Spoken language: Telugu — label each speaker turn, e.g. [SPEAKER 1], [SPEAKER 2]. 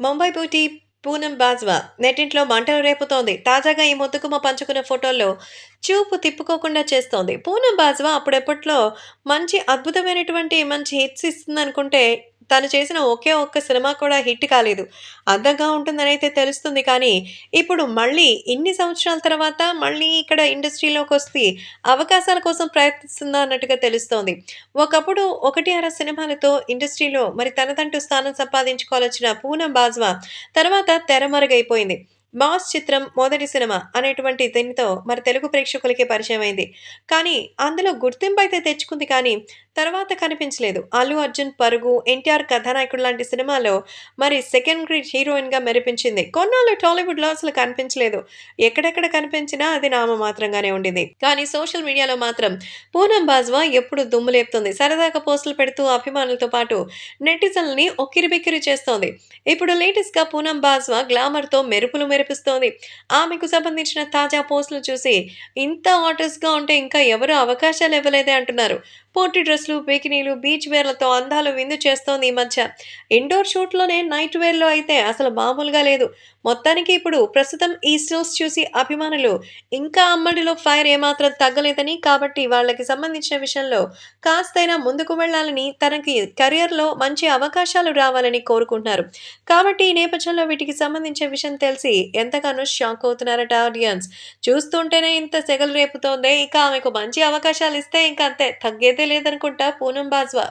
[SPEAKER 1] ముంబై బ్యూటీ పూనం బాజ్వా నెట్టింట్లో మంటలు రేపుతోంది. తాజాగా ఈ ముద్దుకుమ పంచుకున్న ఫోటోల్లో చూపు తిప్పుకోకుండా చేస్తోంది. పూనం బాజ్వా అప్పుడెప్పట్లో మంచి అద్భుతమైనటువంటి మంచి హిట్స్ ఇస్తుంది అనుకుంటే తను చేసిన ఒకే ఒక్క సినిమా కూడా హిట్ కాలేదు. అందంగా ఉంటుందని అయితే తెలుస్తుంది కానీ ఇప్పుడు మళ్ళీ ఇన్ని సంవత్సరాల తర్వాత మళ్ళీ ఇక్కడ ఇండస్ట్రీలోకి వస్తే అవకాశాల కోసం ప్రయత్నిస్తుందా అన్నట్టుగా తెలుస్తోంది. ఒకప్పుడు ఒకటి అర సినిమాలతో ఇండస్ట్రీలో మరి తనదంటూ స్థానం సంపాదించుకోవాలొచ్చిన పూనం బాజ్వా తర్వాత తెరమరుగైపోయింది. బాస్ చిత్రం మొదటి సినిమా అనేటువంటి దీనితో మరి తెలుగు ప్రేక్షకులకి పరిచయం అయింది. కానీ అందులో గుర్తింపు అయితే తెచ్చుకుంది కానీ తర్వాత కనిపించలేదు. అల్లు అర్జున్ పరుగు ఎన్టీఆర్ కథానాయకుడు లాంటి సినిమాలో మరి సెకండ్ గ్రేడ్ హీరోయిన్గా మెరిపించింది. కొన్నాళ్ళు టాలీవుడ్లో అసలు కనిపించలేదు. ఎక్కడెక్కడ కనిపించినా అది నామ మాత్రంగానే ఉండింది. కానీ సోషల్ మీడియాలో మాత్రం పూనం బాజ్వా ఎప్పుడు దుమ్ము లేపుతుంది. సరదాగా పోస్టులు పెడుతూ అభిమానులతో పాటు నెటిజన్లని ఒక్కిరిబిక్కిరి చేస్తోంది. ఇప్పుడు లేటెస్ట్గా పూనం బాజ్వా గ్లామర్తో మెరుపులు మెరిపిస్తోంది. ఆమెకు సంబంధించిన తాజా పోస్టులు చూసి ఇంత ఆర్టిస్ట్గా ఉంటే ఇంకా ఎవరు అవకాశాలు ఇవ్వలేదే అంటున్నారు. పోటీ డ్రెస్లు బికినీలు బీచ్ వేర్లతో అందాలు విందు చేస్తోంది ఈ మధ్య. ఇండోర్ షూట్లోనే నైట్ వేర్లో అయితే అసలు మామూలుగా లేదు. మొత్తానికి ఇప్పుడు ప్రస్తుతం ఈ స్టిల్స్ చూసి అభిమానులు ఇంకా అమ్మడిలో ఫైర్ ఏమాత్రం తగ్గలేదని కాబట్టి వాళ్ళకి సంబంధించిన విషయంలో కాస్తైనా ముందుకు వెళ్ళాలని తనకి కెరియర్లో మంచి అవకాశాలు రావాలని కోరుకుంటున్నారు. కాబట్టి ఈ నేపథ్యంలో వీటికి సంబంధించిన విషయం తెలిసి ఎంతగానో షాక్ అవుతున్నారట ఆడియన్స్. చూస్తుంటేనే ఇంత సెగలు రేపుతోందే ఇక ఆమెకు మంచి అవకాశాలు ఇస్తే ఇంకా అంతే తగ్గేదే లేదనుకుంటా పూనం బాజ్వా